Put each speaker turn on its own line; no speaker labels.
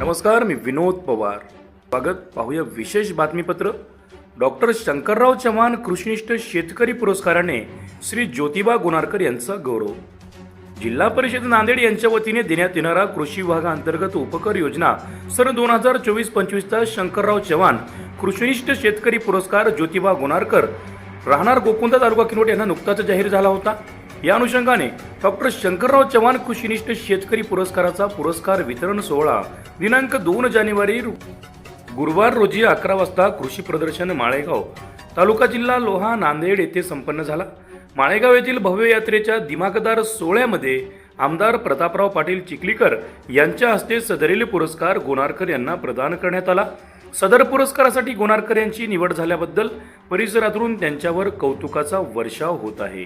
नमस्कार मी विनोद पवार. स्वागत पाहूया विशेष बातमीपत्र. डॉक्टर शंकरराव चव्हाण कृष्णिष्ठ शेतकरी पुरस्काराने श्री ज्योतिबा गुणारकर यांचा गौरव. जिल्हा परिषद नांदेड यांच्या वतीने देण्यात येणारा कृषी विभागाअंतर्गत उपकर योजना सन दोन हजार चोवीस पंचवीसचा शंकरराव चव्हाण कृषिनिष्ठ शेतकरी पुरस्कार ज्योतिबा गुणारकर राहणार गोकुंदा तालुका किनवट यांना नुकताच जाहीर झाला होता. या अनुषंगाने डॉक्टर शंकरराव चव्हाण कृषीनिष्ठ शेतकरी पुरस्काराचा पुरस्कार वितरण सोहळा दिनांक दोन जानेवारी गुरुवार रोजी अकरा वाजता कृषी प्रदर्शन माळेगाव तालुका जिल्हा लोहा नांदेड येथे संपन्न झाला. माळेगाव येथील भव्य यात्रेच्या दिमाकदार सोहळ्यामध्ये आमदार प्रतापराव पाटील चिखलीकर यांच्या हस्ते सदरील पुरस्कार गोनारकर यांना प्रदान करण्यात आला. सदर पुरस्कारासाठी गोनारकर यांची निवड झाल्याबद्दल परिसरातून त्यांच्यावर कौतुकाचा वर्षाव होत आहे.